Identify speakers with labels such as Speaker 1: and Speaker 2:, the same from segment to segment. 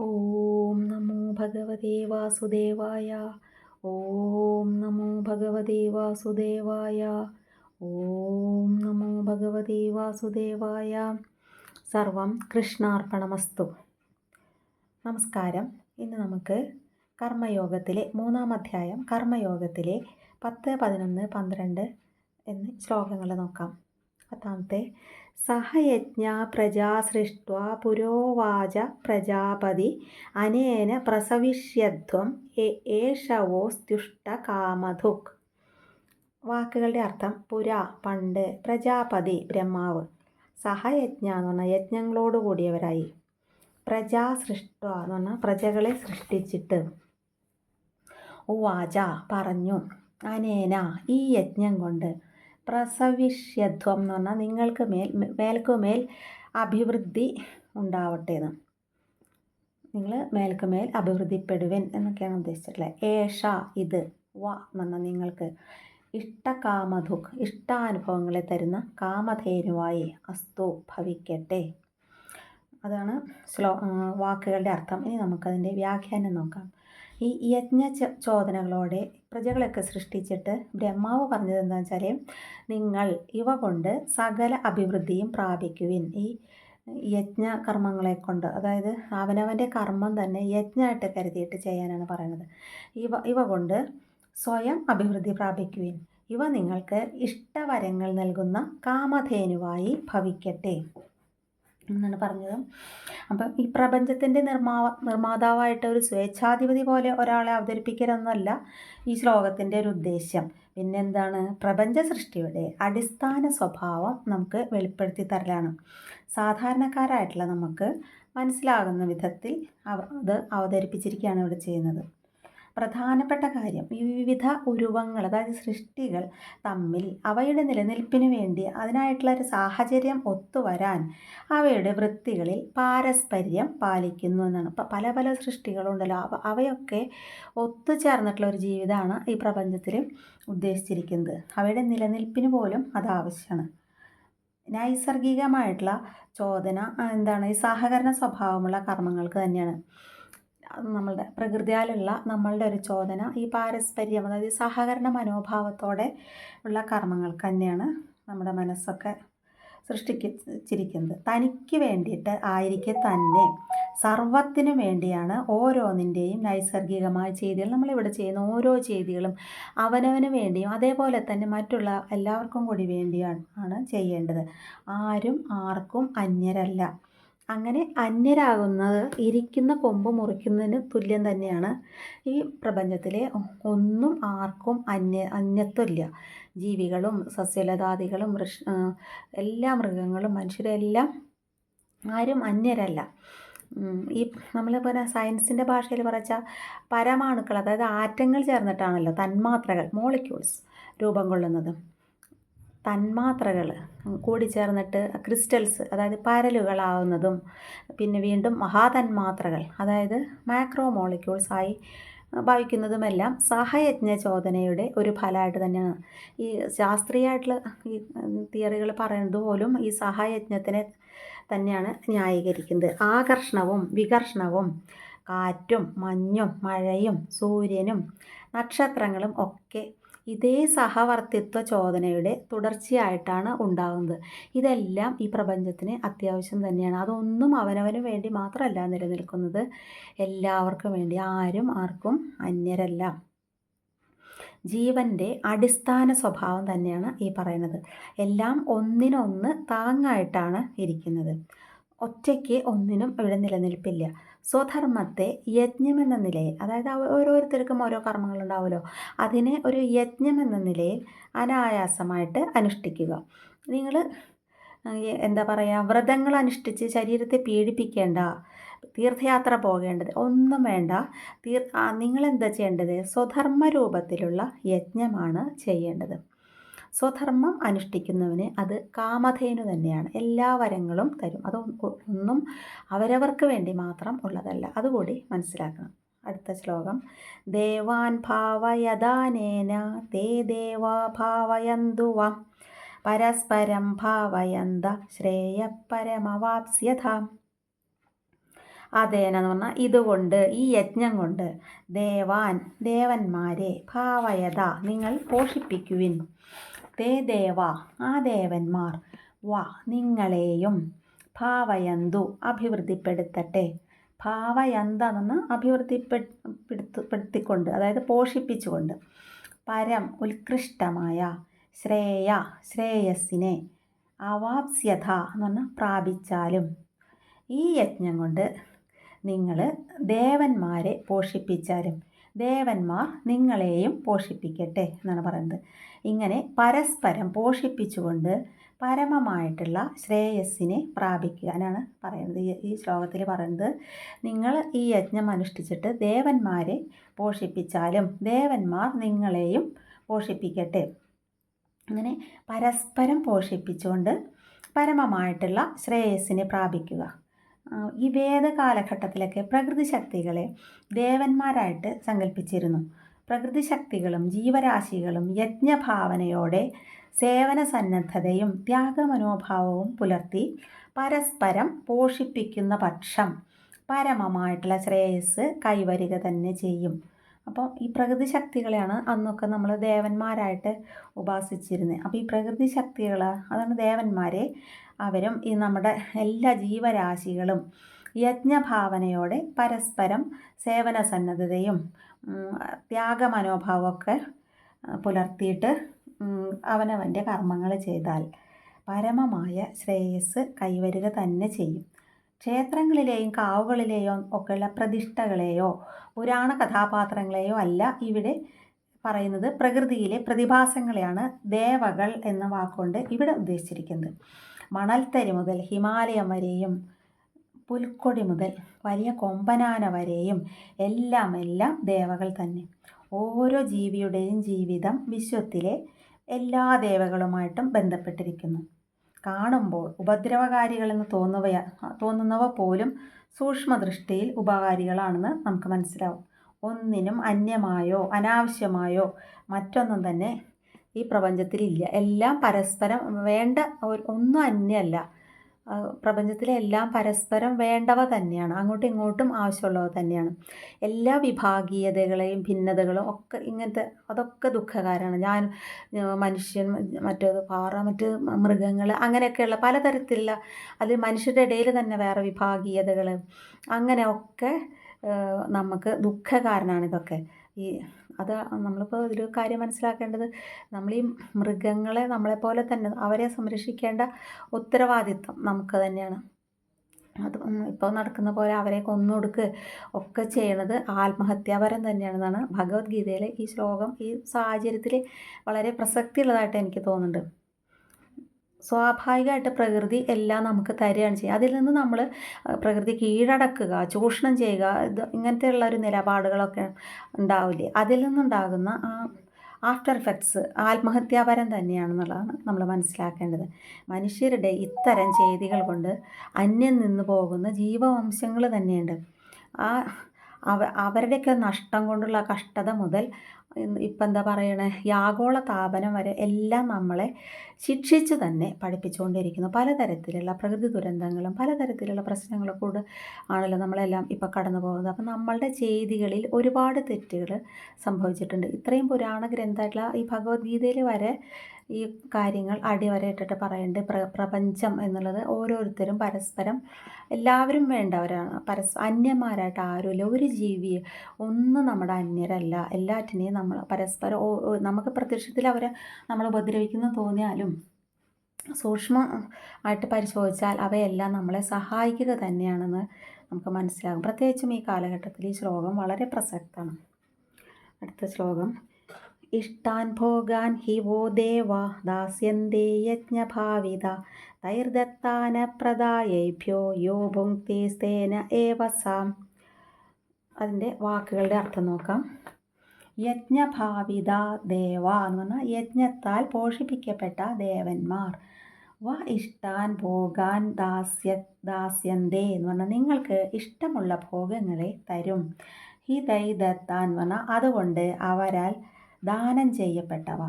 Speaker 1: ഓം നമോ ഭഗവതേ വാസുദേവായ. ഓം നമോ ഭഗവതേ വാസുദേവായ. ഓം നമോ ഭഗവതേ വാസുദേവായ. സർവം കൃഷ്ണാർപ്പണമസ്തു. നമസ്കാരം. ഇന്ന് നമുക്ക് കർമ്മയോഗത്തിലെ മൂന്നാം അധ്യായം കർമ്മയോഗത്തിലെ പത്ത് പതിനൊന്ന് പന്ത്രണ്ട് എന്നീ ശ്ലോകങ്ങൾ നോക്കാം. പത്താമത്തെ. സഹയജ്ഞ പ്രജാ സൃഷ്ട പുരോവാച പ്രജാപതി അനേന പ്രസവിഷ്യധ്വം കാമധുക്. വാക്കുകളുടെ അർത്ഥം പുര പണ്ട് പ്രജാപതി ബ്രഹ്മാവ്. സഹയജ്ഞ എന്ന് പറഞ്ഞാൽ യജ്ഞങ്ങളോട് കൂടിയവരായി. പ്രജാ സൃഷ്ട എന്ന് പറഞ്ഞാൽ പ്രജകളെ സൃഷ്ടിച്ചിട്ട്. ഉവാച പറഞ്ഞു അനേന ഈ യജ്ഞം കൊണ്ട് പ്രസവിഷ്യത്വം എന്ന് പറഞ്ഞാൽ നിങ്ങൾക്ക് മേൽ മേൽക്കുമേൽ അഭിവൃദ്ധി ഉണ്ടാവട്ടെ എന്ന്. നിങ്ങൾ മേൽക്കുമേൽ അഭിവൃദ്ധിപ്പെടുവൻ എന്നൊക്കെയാണ് ഉദ്ദേശിച്ചിട്ടുള്ളത്. ഏഷ ഇത് വ എന്ന് പറഞ്ഞാൽ നിങ്ങൾക്ക് ഇഷ്ടകാമധുക് ഇഷ്ടാനുഭവങ്ങളെ തരുന്ന കാമധേനുവായി അസ്തു ഭവിക്കട്ടെ. അതാണ് ശ്ലോ വാക്കുകളുടെ അർത്ഥം. ഇനി നമുക്കതിന്റെ വ്യാഖ്യാനം നോക്കാം. ഈ യജ്ഞ ചോദനകളോടെ പ്രജകളൊക്കെ സൃഷ്ടിച്ചിട്ട് ബ്രഹ്മാവ് പറഞ്ഞത് എന്താണെന്ന് വെച്ചാൽ നിങ്ങൾ ഇവ കൊണ്ട് സകല അഭിവൃദ്ധിയും പ്രാപിക്കുവിൻ. ഈ യജ്ഞ കർമ്മങ്ങളെ കൊണ്ട് അതായത് അവനവന്റെ കർമ്മം തന്നെ യജ്ഞമായിട്ട് കരുതിയിട്ട് ചെയ്യാനാണ് പറയുന്നത്. ഇവ ഇവ കൊണ്ട് സ്വയം അഭിവൃദ്ധി പ്രാപിക്കുവിൻ. ഇവ നിങ്ങൾക്ക് ഇഷ്ടവരങ്ങൾ നൽകുന്ന കാമധേനുവായി ഭവിക്കട്ടെ. എന്നാണ് പറഞ്ഞത്. അപ്പം ഈ പ്രപഞ്ചത്തിന്റെ നിർമ്മാവ നിർമ്മാതാവായിട്ട് ഒരു സ്വേച്ഛാധിപതി പോലെ ഒരാളെ അവതരിപ്പിക്കരുതെന്നല്ല ഈ ശ്ലോകത്തിന്റെ ഒരു ഉദ്ദേശ്യം. പിന്നെന്താണ്? പ്രപഞ്ച സൃഷ്ടിയുടെ അടിസ്ഥാന സ്വഭാവം നമുക്ക് വെളിപ്പെടുത്തി തരലാണ്. സാധാരണക്കാരായിട്ടുള്ള നമുക്ക് മനസ്സിലാകുന്ന വിധത്തിൽ അത് അവതരിപ്പിച്ചിരിക്കുകയാണ് ഇവിടെ ചെയ്യുന്നത്. പ്രധാനപ്പെട്ട കാര്യം വിവിധ ഉരുവങ്ങൾ അതായത് സൃഷ്ടികൾ തമ്മിൽ അവയുടെ നിലനിൽപ്പിന് വേണ്ടി അതിനായിട്ടുള്ള ഒരു സാഹചര്യം ഒത്തുവരാൻ അവയുടെ വൃത്തികളിൽ പാരസ്പര്യം പാലിക്കുന്നു എന്നാണ്. ഇപ്പം പല പല സൃഷ്ടികളുണ്ടല്ലോ. അവ അവയൊക്കെ ഒത്തുചേർന്നിട്ടുള്ള ഒരു ജീവിതമാണ് ഈ പ്രപഞ്ചത്തിൽ ഉദ്ദേശിച്ചിരിക്കുന്നത്. അവയുടെ നിലനിൽപ്പിന് പോലും അത് ആവശ്യമാണ്. നൈസർഗികമായിട്ടുള്ള ചോദന എന്താണ് ഈ സഹകരണ സ്വഭാവമുള്ള കർമ്മങ്ങൾക്ക് തന്നെയാണ്. നമ്മളുടെ പ്രകൃതിയാലുള്ള നമ്മളുടെ ഒരു ചോദന ഈ പാരസ്പര്യം അതായത് സഹകരണ മനോഭാവത്തോടെ ഉള്ള കർമ്മങ്ങൾക്ക് തന്നെയാണ് നമ്മുടെ മനസ്സൊക്കെ സൃഷ്ടിച്ചിരിക്കുന്നത്. തനിക്ക് വേണ്ടിയിട്ട് ആയിരിക്കെ തന്നെ സർവത്തിനു വേണ്ടിയാണ് ഓരോന്നിന്റെയും നൈസർഗികമായ ചെയ്തികൾ നമ്മളിവിടെ ചെയ്യുന്ന ഓരോ ചെയ്തികളും അവനവന് വേണ്ടിയും അതേപോലെ തന്നെ മറ്റുള്ള എല്ലാവർക്കും കൂടി വേണ്ടിയാണ് ആണ് ചെയ്യേണ്ടത്. ആരും ആർക്കും അന്യരല്ല. അങ്ങനെ അന്യരാകുന്നത് ഇരിക്കുന്ന കൊമ്പ് മുറിക്കുന്നതിന് തുല്യം തന്നെയാണ്. ഈ പ്രപഞ്ചത്തിലെ ഒന്നും ആർക്കും അന്യ അന്യത്വമില്ല. ജീവികളും സസ്യലതാദികളും എല്ലാ മൃഗങ്ങളും മനുഷ്യരെല്ലാം ആരും അന്യരല്ല. ഈ നമ്മൾ പറഞ്ഞ സയൻസിന്റെ ഭാഷയിൽ പറച്ച പരമാണുക്കൾ അതായത് ആറ്റങ്ങൾ ചേർന്നിട്ടാണല്ലോ തന്മാത്രകൾ മോളിക്യൂൾസ് രൂപം കൊള്ളുന്നത്. തന്മാത്രകൾ കൂടിച്ചേർന്നിട്ട് ക്രിസ്റ്റൽസ് അതായത് പരലുകളാവുന്നതും പിന്നെ വീണ്ടും മഹാതന്മാത്രകൾ അതായത് മാക്രോ മോളിക്യൂൾസ് മോളിക്യൂൾസായി ഭവിക്കുന്നതുമെല്ലാം സഹയജ്ഞ ചോദനയുടെ ഒരു ഫലമായിട്ട് തന്നെയാണ്. ഈ ശാസ്ത്രീയമായിട്ടുള്ള ഈ തിയറികൾ പറയുന്നത് പോലും ഈ സഹയജ്ഞത്തിനെ തന്നെയാണ് ന്യായീകരിക്കുന്നത്. ആകർഷണവും വികർഷണവും കാറ്റും മഞ്ഞും മഴയും സൂര്യനും നക്ഷത്രങ്ങളും ഒക്കെ ഇതേ സഹവർത്തിത്വ ചോദനയുടെ തുടർച്ചയായിട്ടാണ് ഉണ്ടാകുന്നത് ഇതെല്ലാം ഈ പ്രപഞ്ചത്തിന് അത്യാവശ്യം തന്നെയാണ്. അതൊന്നും അവനവന് വേണ്ടി മാത്രമല്ല നിലനിൽക്കുന്നത്. എല്ലാവർക്കും വേണ്ടി ആരും ആർക്കും അന്യരല്ല. ജീവന്റെ അടിസ്ഥാന സ്വഭാവം തന്നെയാണ് ഈ പറയുന്നത്. എല്ലാം ഒന്നിനൊന്ന് താങ്ങായിട്ടാണ് ഇരിക്കുന്നത്. ഒറ്റയ്ക്ക് ഒന്നിനും ഇവിടെ നിലനിൽപ്പില്ല. സ്വധർമ്മത്തെ യജ്ഞമെന്ന നിലയിൽ അതായത് ഓരോരുത്തർക്കും ഓരോ കർമ്മങ്ങളുണ്ടാവുമല്ലോ അതിനെ ഒരു യജ്ഞമെന്ന നിലയിൽ അനായാസമായിട്ട് അനുഷ്ഠിക്കുക. നിങ്ങൾ എന്താ പറയുക വ്രതങ്ങൾ അനുഷ്ഠിച്ച് ശരീരത്തെ പീഡിപ്പിക്കേണ്ട തീർത്ഥയാത്ര പോകേണ്ടത് ഒന്നും വേണ്ട തീർ നിങ്ങളെന്താ ചെയ്യേണ്ടത്? സ്വധർമ്മ രൂപത്തിലുള്ള യജ്ഞമാണ് ചെയ്യേണ്ടത്. സ്വധർമ്മം അനുഷ്ഠിക്കുന്നവന് അത് കാമധേനു തന്നെയാണ്. എല്ലാ വരങ്ങളും തരും. അത് ഒന്നും അവരവർക്ക് വേണ്ടി മാത്രം ഉള്ളതല്ല. അതുകൂടി മനസ്സിലാക്കണം. അടുത്ത ശ്ലോകം. ദേവാൻ ഭാവയദാനേന തേ ദേവാ ഭാവയന്തുവ. പരസ്പരം ഭാവയന്ത ശ്രേയപരമവാപ്സ്യഥ അതേന എന്ന് പറഞ്ഞാൽ ഇതുകൊണ്ട് ഈ യജ്ഞം കൊണ്ട് ദേവാൻ ദേവന്മാരെ ഭാവയത നിങ്ങൾ പോഷിപ്പിക്കുവിൻ. തേ ദേവ ആ ദേവന്മാർ. വ നിങ്ങളെയും ഭാവയന്തു അഭിവൃദ്ധിപ്പെടുത്തട്ടെ. ഭാവയന്തെന്ന് അഭിവൃദ്ധിപ്പെടുത്തിക്കൊണ്ട് അതായത് പോഷിപ്പിച്ചുകൊണ്ട്. പരം ഉത്കൃഷ്ടമായ ശ്രേയ ശ്രേയസ്സിനെ അവാപ്സ്യത എന്ന് പറഞ്ഞാൽ പ്രാപിച്ചാലും ഈ യജ്ഞം കൊണ്ട് നിങ്ങൾ ദേവന്മാരെ പോഷിപ്പിച്ചാലും ദേവന്മാർ നിങ്ങളെയും പോഷിപ്പിക്കട്ടെ എന്നാണ് പറയുന്നത്. ഇങ്ങനെ പരസ്പരം പോഷിപ്പിച്ചുകൊണ്ട് പരമമായിട്ടുള്ള ശ്രേയസ്സിനെ പ്രാപിക്കുക എന്നാണ് പറയുന്നത്. ഈ ശ്ലോകത്തിൽ പറയുന്നത് നിങ്ങൾ ഈ യജ്ഞം അനുഷ്ഠിച്ചിട്ട് ദേവന്മാരെ പോഷിപ്പിച്ചാലും ദേവന്മാർ നിങ്ങളെയും പോഷിപ്പിക്കട്ടെ. അങ്ങനെ പരസ്പരം പോഷിപ്പിച്ചുകൊണ്ട് പരമമായിട്ടുള്ള ശ്രേയസ്സിനെ പ്രാപിക്കുക. ഈ വേദ കാലഘട്ടത്തിലൊക്കെ പ്രകൃതി ശക്തികളെ ദേവന്മാരായിട്ട് സങ്കല്പിച്ചിരുന്നു. പ്രകൃതി ശക്തികളും ജീവരാശികളും യജ്ഞഭാവനയോടെ സേവന സന്നദ്ധതയും ത്യാഗമനോഭാവവും പുലർത്തി പരസ്പരം പോഷിപ്പിക്കുന്ന പക്ഷം പരമമായിട്ടുള്ള ശ്രേയസ് കൈവരിക തന്നെ ചെയ്യും. അപ്പോൾ ഈ പ്രകൃതി ശക്തികളെയാണ് അന്നൊക്കെ നമ്മൾ ദേവന്മാരായിട്ട് ഉപാസിച്ചിരുന്നത്. അപ്പോൾ ഈ പ്രകൃതി ശക്തികൾ അതാണ് ദേവന്മാരെ അവരും ഈ നമ്മുടെ എല്ലാ ജീവരാശികളും യജ്ഞഭാവനയോടെ പരസ്പരം സേവന സന്നദ്ധതയും ത്യാഗമനോഭാവമൊക്കെ പുലർത്തിയിട്ട് അവനവന്റെ കർമ്മങ്ങൾ ചെയ്താൽ പരമമായ ശ്രേയസ് കൈവരുക തന്നെ ചെയ്യും. ക്ഷേത്രങ്ങളിലെയും കാവുകളിലെയോ ഒക്കെയുള്ള പ്രതിഷ്ഠകളെയോ പുരാണ കഥാപാത്രങ്ങളെയോ അല്ല ഇവിടെ പറയുന്നത് പ്രകൃതിയിലെ പ്രതിഭാസങ്ങളെയാണ് ദേവകൾ എന്ന വാക്കുകൊണ്ട് ഇവിടെ ഉദ്ദേശിച്ചിരിക്കുന്നത്. മണൽത്തരി മുതൽ ഹിമാലയം വരെയും പുൽക്കൊടി മുതൽ വലിയ കൊമ്പനാന വരെയും എല്ലാം എല്ലാം ദേവകൾ തന്നെ. ഓരോ ജീവിയുടെയും ജീവിതം വിശ്വത്തിലെ എല്ലാ ദേവകളുമായിട്ടും ബന്ധപ്പെട്ടിരിക്കുന്നു. കാണുമ്പോൾ ഉപദ്രവകാരികളെന്ന് തോന്നുവയ തോന്നുന്നവ പോലും സൂക്ഷ്മദൃഷ്ടിയിൽ ഉപകാരികളാണെന്ന് നമുക്ക് മനസ്സിലാവും. ഒന്നിനും അന്യമായോ അനാവശ്യമായോ മറ്റൊന്നും തന്നെ ഈ പ്രപഞ്ചത്തിലില്ല. എല്ലാം പരസ്പരം വേണ്ട ഒന്നും അന്യല്ല. പ്രപഞ്ചത്തിലെ എല്ലാം പരസ്പരം വേണ്ടവ തന്നെയാണ്. അങ്ങോട്ടും ഇങ്ങോട്ടും ആവശ്യമുള്ളവ തന്നെയാണ്. എല്ലാ വിഭാഗീയതകളെയും ഭിന്നതകളും ഒക്കെ ഇങ്ങനത്തെ അതൊക്കെ ദുഃഖകാരമാണ് ഞാൻ മനുഷ്യൻ മറ്റേത് പാറ മറ്റ് മൃഗങ്ങൾ അങ്ങനെയൊക്കെയുള്ള പലതരത്തിലുള്ള അതിൽ മനുഷ്യരുടെ ഇടയിൽ തന്നെ വേറെ വിഭാഗീയതകൾ അങ്ങനെയൊക്കെ നമുക്ക് ദുഃഖകാരനാണ് ഇതൊക്കെ. ഈ അത് നമ്മളിപ്പോൾ ഒരു കാര്യം മനസ്സിലാക്കേണ്ടത് നമ്മൾ ഈ മൃഗങ്ങളെ നമ്മളെപ്പോലെ തന്നെ അവരെ സംരക്ഷിക്കേണ്ട ഉത്തരവാദിത്വം നമുക്ക് തന്നെയാണ്. അത് ഇപ്പോൾ നടക്കുന്ന പോലെ അവരെ കൊന്നൊടുക്ക് ഒക്കെ ചെയ്യണത് ആത്മഹത്യാപരം തന്നെയാണെന്നാണ് ഭഗവത്ഗീതയിലെ ഈ ശ്ലോകം. ഈ സാഹചര്യത്തിൽ വളരെ പ്രസക്തിയുള്ളതായിട്ട് എനിക്ക് തോന്നുന്നുണ്ട്. സ്വാഭാവികമായിട്ട് പ്രകൃതി എല്ലാം നമുക്ക് തരികയാണ് ചെയ്യുക. അതിൽ നിന്ന് നമ്മൾ പ്രകൃതി കീഴടക്കുക ചൂഷണം ചെയ്യുക ഇത് ഇങ്ങനത്തെയുള്ള ഒരു നിലപാടുകളൊക്കെ ഉണ്ടാവില്ലേ? അതിൽ നിന്നുണ്ടാകുന്ന ആ ആഫ്റ്റർ എഫക്ട്സ് ആത്മഹത്യാപരം തന്നെയാണെന്നുള്ളതാണ് നമ്മൾ മനസ്സിലാക്കേണ്ടത്. മനുഷ്യരുടെ ഇത്തരം ചെയ്തികൾ കൊണ്ട് അന്യം നിന്ന് പോകുന്ന ജീവവംശങ്ങൾ തന്നെയുണ്ട്. ആ അവ അവരുടെയൊക്കെ നഷ്ടം കൊണ്ടുള്ള കഷ്ടത മുതൽ ഇപ്പം എന്താ പറയണേ? ഈ ആഗോള താപനം വരെ എല്ലാം നമ്മളെ ശിക്ഷിച്ച് തന്നെ പഠിപ്പിച്ചുകൊണ്ടിരിക്കുന്നു. പലതരത്തിലുള്ള പ്രകൃതി ദുരന്തങ്ങളും പലതരത്തിലുള്ള പ്രശ്നങ്ങളും കൂടെ ആണല്ലോ നമ്മളെല്ലാം ഇപ്പോൾ കടന്നു പോകുന്നത്. അപ്പം നമ്മളുടെ ചെയ്തികളിൽ ഒരുപാട് തെറ്റുകൾ സംഭവിച്ചിട്ടുണ്ട്. ഇത്രയും പുരാണ ഗ്രന്ഥമായിട്ടുള്ള ഈ ഭഗവത്ഗീതയിൽ വരെ ഈ കാര്യങ്ങൾ അടിവരയിട്ടിട്ട് പറയേണ്ടത് പ്ര പ്രപഞ്ചം എന്നുള്ളത് ഓരോരുത്തരും പരസ്പരം എല്ലാവരും വേണ്ടവരാണ്. പരസ് അന്യന്മാരായിട്ട് ആരുമില്ല. ഒരു ജീവി ഒന്നും നമ്മുടെ അന്യരല്ല. എല്ലാറ്റിനെയും നമ്മൾ പരസ്പരം നമുക്ക് പ്രത്യക്ഷത്തിൽ അവരെ നമ്മൾ ഉപദ്രവിക്കുന്നു തോന്നിയാലും സൂക്ഷ്മ ആയിട്ട് പരിശോധിച്ചാൽ അവയെല്ലാം നമ്മളെ സഹായിക്കുക തന്നെയാണെന്ന് നമുക്ക് മനസ്സിലാകും. പ്രത്യേകിച്ചും ഈ കാലഘട്ടത്തിൽ ഈ ശ്ലോകം വളരെ പ്രസക്തമാണ്. അടുത്ത ശ്ലോകം. ഇഷ്ടാൻ ഭോഗാൻ ഹി വോ ദേവാ ദാസ്യന്തേ യജ്ഞഭാവിത തൈർദത്താനപ്രദായേഭ്യോ യോ ഭുക്തി ഏവ ഏവസാം അതിന്റെ വാക്കുകളുടെ അർത്ഥം നോക്കാം. യജ്ഞഭാവിത ദേവ എന്ന് പറഞ്ഞാൽ യജ്ഞത്താൽ പോഷിപ്പിക്കപ്പെട്ട ദേവന്മാർ. വ ഇഷ്ടാൻ ഭോഗാൻ ദാസ്യ ദാസ്യന്തേ എന്ന് പറഞ്ഞാൽ നിങ്ങൾക്ക് ഇഷ്ടമുള്ള ഭോഗങ്ങളെ തരും. ഹി ദൈ ദത്താൻ പറഞ്ഞാൽ അതുകൊണ്ട് അവരാൽ ദാനം ചെയ്യപ്പെട്ടവ.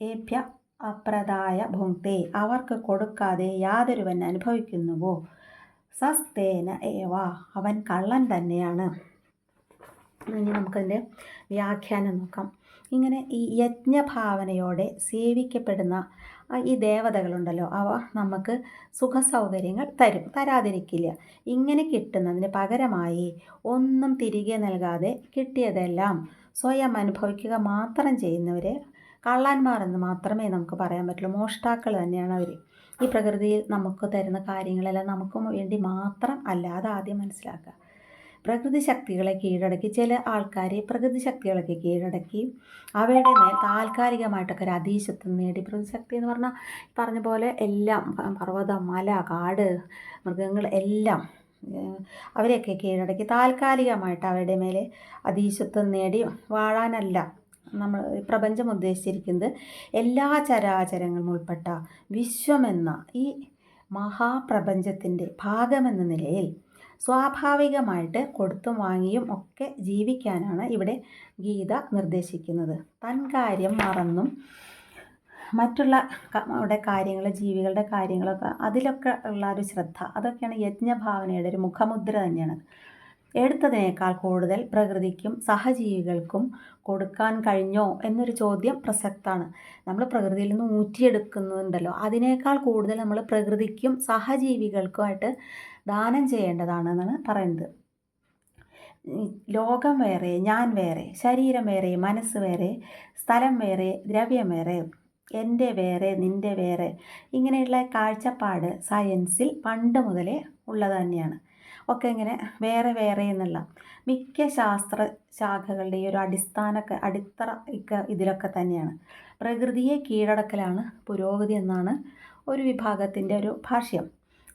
Speaker 1: ഏഭ്യ അപ്രദായ ഭുങ്ക്തേ അവർക്ക് കൊടുക്കാതെ യാതൊരുവൻ അനുഭവിക്കുന്നുവോ? സസ്തേന ഏവ അവൻ കള്ളൻ തന്നെയാണ്. ഇനി നമുക്കതിന്റെ വ്യാഖ്യാനം നോക്കാം. ഇങ്ങനെ ഈ യജ്ഞഭാവനയോടെ സേവിക്കപ്പെടുന്ന ഈ ദേവതകളുണ്ടല്ലോ അവ നമുക്ക് സുഖസൗകര്യങ്ങൾ തരും തരാതിരിക്കില്ല. ഇങ്ങനെ കിട്ടുന്നതിന് പകരമായി ഒന്നും തിരികെ നൽകാതെ കിട്ടിയതെല്ലാം സ്വയം അനുഭവിക്കുക മാത്രം ചെയ്യുന്നവരെ കള്ളാന്മാർ എന്ന് മാത്രമേ നമുക്ക് പറയാൻ പറ്റുള്ളൂ. മോഷ്ടാക്കൾ തന്നെയാണ് അവർ ഈ പ്രകൃതിയിൽ നമുക്ക് തരുന്ന കാര്യങ്ങളെല്ലാം നമുക്ക് വേണ്ടി മാത്രം അല്ലാതെ ആദ്യം മനസ്സിലാക്കുക. പ്രകൃതി ശക്തികളെ കീഴടക്കി ചില ആൾക്കാർ പ്രകൃതി ശക്തികളൊക്കെ കീഴടക്കി അവയുടെ മേൽ താൽക്കാലികമായിട്ടൊക്കെ ഒരു അതീശത്വം നേടി. പ്രകൃതി ശക്തി എന്ന് പറഞ്ഞാൽ പറഞ്ഞ പോലെ എല്ലാം പർവതം മല കാട് മൃഗങ്ങൾ എല്ലാം അവരെയൊക്കെ കീഴടക്കി. താൽക്കാലികമായിട്ട് അവരുടെ മേലെ അതീശത്വം നേടി വാഴാനല്ല നമ്മൾ പ്രപഞ്ചം ഉദ്ദേശിച്ചിരിക്കുന്നത് എല്ലാ ചരാചരങ്ങളും ഉൾപ്പെട്ട വിശ്വമെന്ന ഈ മഹാപ്രപഞ്ചത്തിന്റെ ഭാഗമെന്ന നിലയിൽ സ്വാഭാവികമായിട്ട് കൊടുത്തും വാങ്ങിയും ഒക്കെ ജീവിക്കാനാണ് ഇവിടെ ഗീത നിർദ്ദേശിക്കുന്നത്. തൻ കാര്യം മറന്നും മറ്റുള്ള അവിടെ കാര്യങ്ങൾ ജീവികളുടെ കാര്യങ്ങളൊക്കെ അതിലൊക്കെ ഉള്ള ഒരു ശ്രദ്ധ. അതൊക്കെയാണ് യജ്ഞഭാവനയുടെ ഒരു മുഖമുദ്ര തന്നെയാണ്. എടുത്തതിനേക്കാൾ കൂടുതൽ പ്രകൃതിക്കും സഹജീവികൾക്കും കൊടുക്കാൻ കഴിഞ്ഞോ എന്നൊരു ചോദ്യം പ്രസക്തമാണ് നമ്മൾ പ്രകൃതിയിൽ നിന്ന് ഊറ്റിയെടുക്കുന്നുണ്ടല്ലോ. അതിനേക്കാൾ കൂടുതൽ നമ്മൾ പ്രകൃതിക്കും സഹജീവികൾക്കുമായിട്ട് ദാനം ചെയ്യേണ്ടതാണെന്നാണ് പറയുന്നത്. ലോകം വേറെ ഞാൻ വേറെ ശരീരം വേറെ മനസ്സ് വേറെ സ്ഥലം വേറെ ദ്രവ്യം വേറെ എന്റെ വേറെ നിന്റെ വേറെ. ഇങ്ങനെയുള്ള കാഴ്ചപ്പാട് സയൻസിൽ പണ്ട് മുതലേ ഉള്ളത് തന്നെയാണ്. ഒക്കെ ഇങ്ങനെ വേറെ വേറെ എന്നുള്ള. മിക്ക ശാസ്ത്ര ശാഖകളുടെ ഈ ഒരു അടിസ്ഥാന അടിത്തറ ഒക്കെ ഇതിലൊക്കെ തന്നെയാണ്. പ്രകൃതിയെ കീഴടക്കലാണ് പുരോഗതി എന്നാണ് ഒരു വിഭാഗത്തിന്റെ ഒരു ഭാഷ്യം.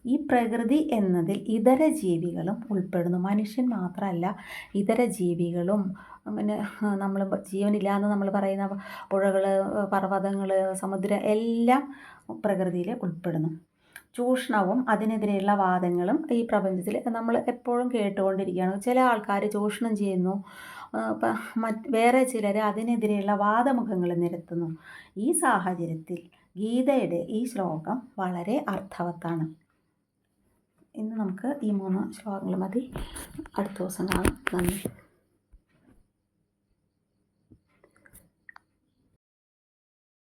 Speaker 1: ഈ പ്രകൃതി എന്നതിൽ ഇതര ജീവികളും ഉൾപ്പെടുന്നു. മനുഷ്യൻ മാത്രമല്ല ഇതര ജീവികളും അങ്ങനെ നമ്മൾ ജീവനില്ല എന്ന് നമ്മൾ പറയുന്ന പുഴകൾ പർവതങ്ങൾ സമുദ്രം എല്ലാം പ്രകൃതിയിൽ ഉൾപ്പെടുന്നു. ചൂഷണവും അതിനെതിരെയുള്ള വാദങ്ങളും ഈ പ്രപഞ്ചത്തിൽ നമ്മൾ എപ്പോഴും കേട്ടുകൊണ്ടിരിക്കുകയാണ്. ചില ആൾക്കാർ ചൂഷണം ചെയ്യുന്നു മറ്റ് വേറെ ചിലർ അതിനെതിരെയുള്ള വാദമുഖങ്ങൾ നിരത്തുന്നു. ഈ സാഹചര്യത്തിൽ ഗീതയുടെ ഈ ശ്ലോകം വളരെ അർത്ഥവത്താണ്. ഇന്ന് നമുക്ക് ഈ മൂന്ന് ശ്ലോകങ്ങൾ മതി. അടുത്ത ദിവസം കാണാം നന്ദി.